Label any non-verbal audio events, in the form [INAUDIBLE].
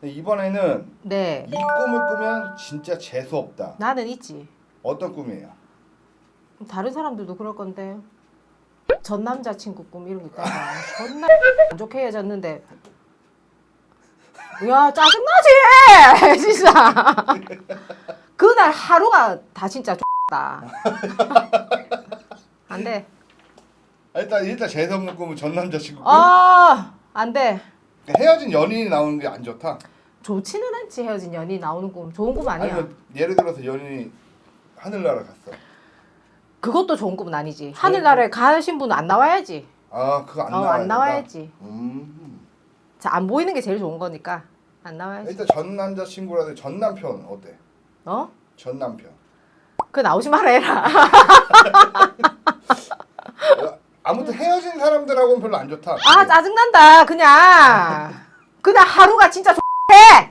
근데 이번에는 네. 이 꿈을 꾸면 진짜 재수 없다. 나는 있지. 어떤 꿈이에요? 다른 사람들도 그럴 건데 전 남자친구 꿈 이런 거 있다가 존나 [LAUGHS] 안 좋게 헤어졌는데 야 짜증나지 [LAUGHS] 진짜 그날 하루가 다 진짜 X다 안돼 아, 일단 일단 재수 없는 꿈은 전 남자친구 꿈. 아 안돼 그러니까 헤어진 연인이 나오는 게 안 좋다. 좋지는 않지 헤어진 연이 나오는 꿈 좋은 꿈 아니야 아니면 예를 들어서 연인이 하늘나라 갔어. 그것도 좋은 꿈은 아니지 하늘나라에 가신 분은 안 나와야지 아 그거 안 어, 나와야 안? 나와야지 음. 자, 안 보이는 게 제일 좋은 거니까 안 나와야지 일단 전 남자 친구라든 전 남편 어때? 어? 전 남편. 그 나오지 해라 [LAUGHS] 아무튼 헤어진 사람들하고는 별로 안 좋다. 아 짜증난다 그냥 그냥 하루가 진짜 X해